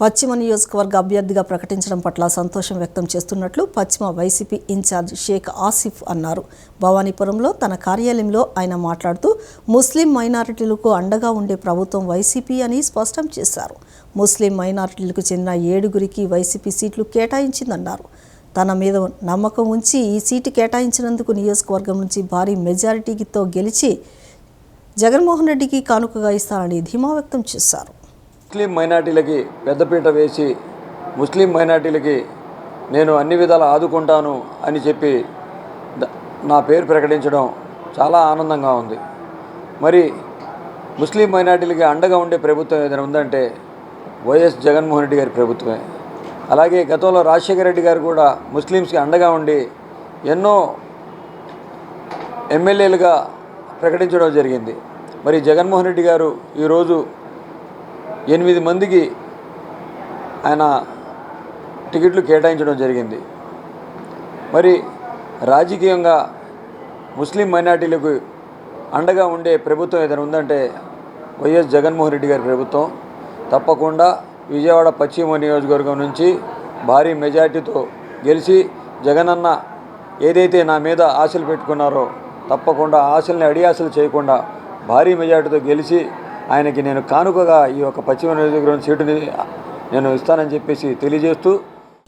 పశ్చిమ నియోజకవర్గ అభ్యర్థిగా ప్రకటించడం పట్ల సంతోషం వ్యక్తం చేస్తున్నట్లు పశ్చిమ వైసీపీ ఇన్ఛార్జ్ షేక్ ఆసిఫ్ అన్నారు. భవానీపురంలో తన కార్యాలయంలో ఆయన మాట్లాడుతూ ముస్లిం మైనారిటీలకు అండగా ఉండే ప్రభుత్వం వైసీపీ అని స్పష్టం చేశారు. ముస్లిం మైనారిటీలకు చెందిన ఏడుగురికి వైసీపీ సీట్లు కేటాయించిందన్నారు. తన మీద నమ్మకం ఉంచి ఈ సీటు కేటాయించినందుకు నియోజకవర్గం నుంచి భారీ మెజారిటీతో గెలిచి జగన్మోహన్ రెడ్డికి కానుకగా ఇస్తానని ధీమా వ్యక్తం చేశారు. ముస్లిం మైనార్టీలకి పెద్దపీట వేసి ముస్లిం మైనార్టీలకి నేను అన్ని విధాలు ఆదుకుంటాను అని చెప్పి నా పేరు ప్రకటించడం చాలా ఆనందంగా ఉంది. మరి ముస్లిం మైనార్టీలకి అండగా ఉండే ప్రభుత్వం ఏదైనా ఉందంటే వైఎస్ జగన్మోహన్ రెడ్డి గారి ప్రభుత్వమే. అలాగే గతంలో రాజశేఖర రెడ్డి గారు కూడా ముస్లిమ్స్కి అండగా ఉండి ఎన్నో ఎమ్మెల్యేలుగా ప్రకటించడం జరిగింది. మరి జగన్మోహన్ రెడ్డి గారు ఈరోజు ఎనిమిది మందికి ఆయన టికెట్లు కేటాయించడం జరిగింది. మరి రాజకీయంగా ముస్లిం మైనార్టీలకు అండగా ఉండే ప్రభుత్వం ఏదైనా ఉందంటే వైఎస్ జగన్మోహన్ రెడ్డి గారి ప్రభుత్వం. తప్పకుండా విజయవాడ పశ్చిమ నియోజకవర్గం నుంచి భారీ మెజార్టీతో గెలిచి జగనన్న ఏదైతే నా మీద ఆశలు పెట్టుకున్నారో తప్పకుండా ఆశల్ని అడియాశలు చేయకుండా భారీ మెజార్టీతో గెలిచి ఆయనకి నేను కానుకగా ఈ యొక్క పశ్చిమ నియోజకవర్గం సీటుని నేను ఇస్తానని చెప్పేసి తెలియజేస్తూ